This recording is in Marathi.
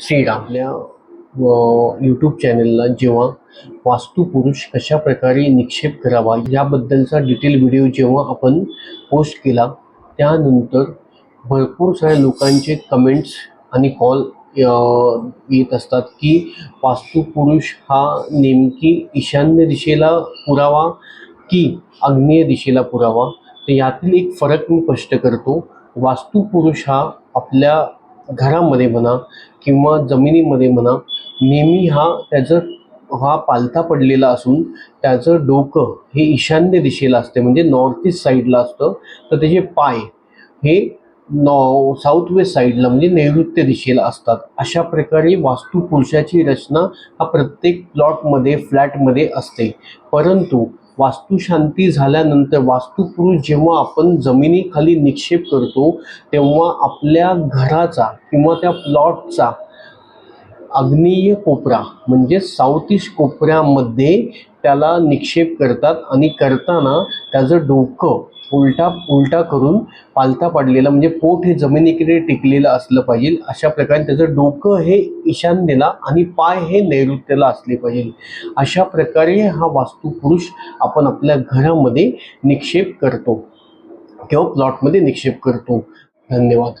सीड आपल्या यूट्यूब चॅनलला जेव्हा वास्तुपुरुष कशा प्रकारे निक्षेप करावा याबद्दलचा डिटेल व्हिडिओ जेव्हा आपण पोस्ट केला त्यानंतर भरपूर साऱ्या लोकांचे कमेंट्स आणि कॉल येत असतात की वास्तुपुरुष हा नेमकी ईशान्य दिशेला पुरावा की आग्नेय दिशेला पुरावा? तर यातील एक फरक मी स्पष्ट करतो. वास्तुपुरुष हा आपल्या घरामध्ये म्हणा किंवा जमिनीमध्ये म्हणा नेहमी हा त्याचं हा पालथा पडलेला असून त्याचं डोकं हे ईशान्य दिशेला असते म्हणजे नॉर्थ ईस्ट साईडला असतं. तर त्याचे पाय हे नॉ साऊथ वेस्ट साईडला म्हणजे नैऋत्य दिशेला असतात. अशा प्रकारे वास्तुपुरुषाची रचना हा प्रत्येक प्लॉटमध्ये फ्लॅटमध्ये असते. परंतु वास्तुशांती झाल्यानंतर वास्तुपुरुष जेव्हा आपण जमिनीखाली निक्षेप करतो तेव्हा आपल्या घराचा किंवा त्या प्लॉटचा आग्नेय कोपरा म्हणजे साऊथ ईस्ट कोपऱ्यामध्ये त्याला निक्षेप करतात आणि करताना त्याचं डोकं उलटा उलटा करून पालथा पडलेला म्हणजे पोट हे जमिनीकडे टिकलेलं असलं पाहिजे. अशा प्रकारे त्याचं डोकं हे ईशान्येला आणि पाय हे नैऋत्यला असले पाहिजे. अशा प्रकारे हा वास्तुपुरुष आपण आपल्या घरामध्ये निक्षेप करतो किंवा प्लॉटमध्ये निक्षेप करतो. धन्यवाद.